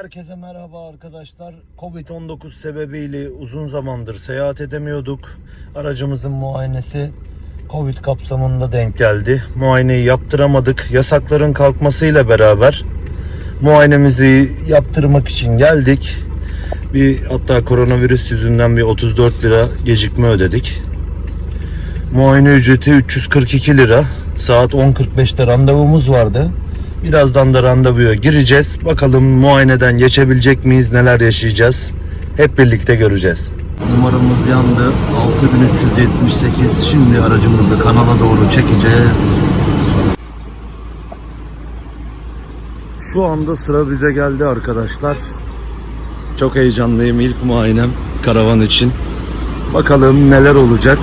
Herkese merhaba arkadaşlar. Covid-19 sebebiyle uzun zamandır seyahat edemiyorduk. Aracımızın muayenesi Covid kapsamında denk geldi. Muayeneyi yaptıramadık. Yasakların kalkmasıyla beraber muayenemizi yaptırmak için geldik. Bir hatta koronavirüs yüzünden bir 34 lira gecikme ödedik. Muayene ücreti 342 lira. Saat 10.45'te randevumuz vardı. Birazdan da randevuya gireceğiz. Bakalım muayeneden geçebilecek miyiz? Neler yaşayacağız? Hep birlikte göreceğiz. Numaramız yandı. 6378. Şimdi aracımızı kanala doğru çekeceğiz. Şu anda sıra bize geldi arkadaşlar. Çok heyecanlıyım. İlk muayenem karavan için. Bakalım neler olacak.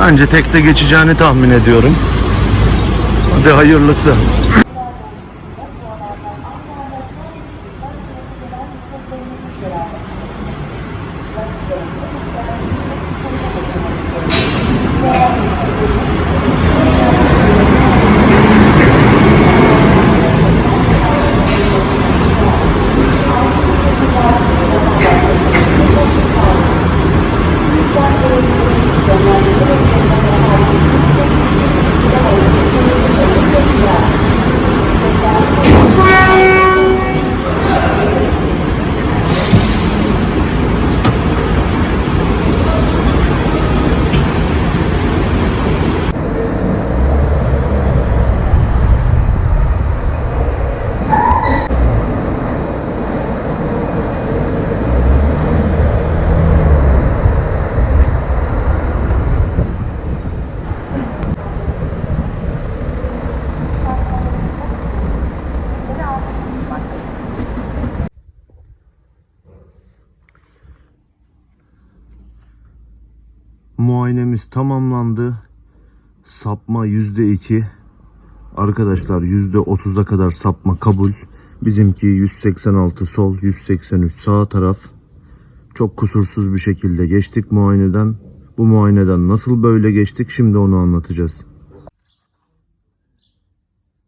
Bence tekte geçeceğini tahmin ediyorum. Hadi hayırlısı. Muayenemiz tamamlandı. Sapma %2. Arkadaşlar %30'a kadar sapma kabul. Bizimki 186 sol, 183 sağ taraf. Çok kusursuz bir şekilde geçtik muayeneden. Bu muayeneden nasıl böyle geçtik şimdi onu anlatacağız.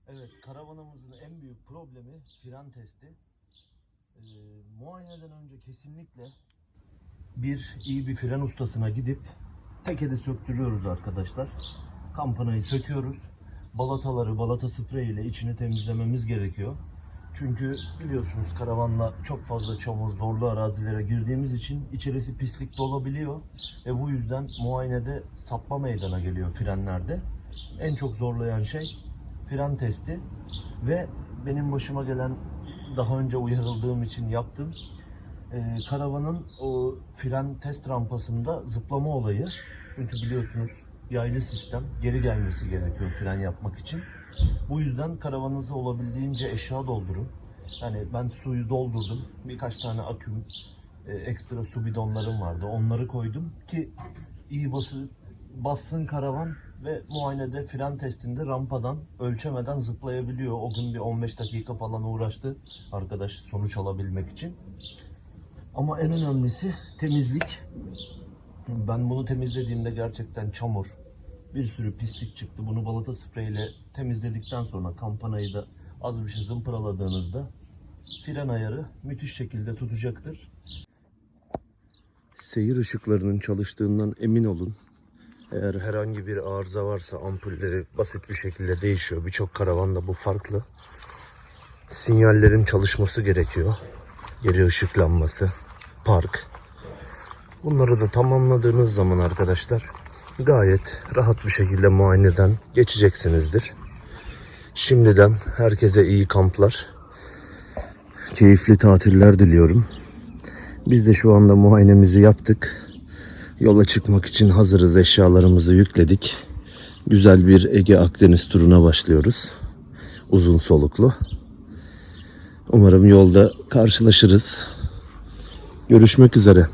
Evet, karavanımızın en büyük problemi fren testi. Ee, muayeneden önce kesinlikle bir iyi bir fren ustasına gidip tekeri söktürüyoruz arkadaşlar. Kampanayı söküyoruz. Balataları balata sprey ile içini temizlememiz gerekiyor. Çünkü biliyorsunuz karavanla çok fazla çamur, zorlu arazilere girdiğimiz için içerisi pislik dolabiliyor. Ve bu yüzden muayenede sapma meydana geliyor frenlerde. En çok zorlayan şey fren testi ve benim başıma gelen daha önce uyarıldığım için yaptım. Ee, karavanın o fren test rampasında zıplama olayı. Çünkü biliyorsunuz yaylı sistem geri gelmesi gerekiyor fren yapmak için. Bu yüzden karavanınızı olabildiğince eşya doldurun. Yani ben suyu doldurdum. Birkaç tane aküm, e, ekstra su bidonlarım vardı. Onları koydum ki iyi bası, bassın karavan ve muayenede fren testinde rampadan ölçemeden zıplayabiliyor. O gün bir 15 dakika falan uğraştı arkadaş sonuç alabilmek için. Ama en önemlisi temizlik. Ben bunu temizlediğimde gerçekten çamur, bir sürü pislik çıktı. Bunu balata spreyle temizledikten sonra kampanayı da az bir şey zımparaladığınızda fren ayarı müthiş şekilde tutacaktır. Seyir ışıklarının çalıştığından emin olun. Eğer herhangi bir arıza varsa ampulleri basit bir şekilde değişiyor. Birçok karavanda bu farklı. Sinyallerin çalışması gerekiyor. Geri ışık lambası, park. Bunları da tamamladığınız zaman arkadaşlar gayet rahat bir şekilde muayeneden geçeceksinizdir. Şimdiden herkese iyi kamplar, keyifli tatiller diliyorum. Biz de şu anda muayenemizi yaptık. Yola çıkmak için hazırız. Eşyalarımızı yükledik. Güzel bir Ege Akdeniz turuna başlıyoruz. Uzun soluklu. Umarım yolda karşılaşırız. Görüşmek üzere.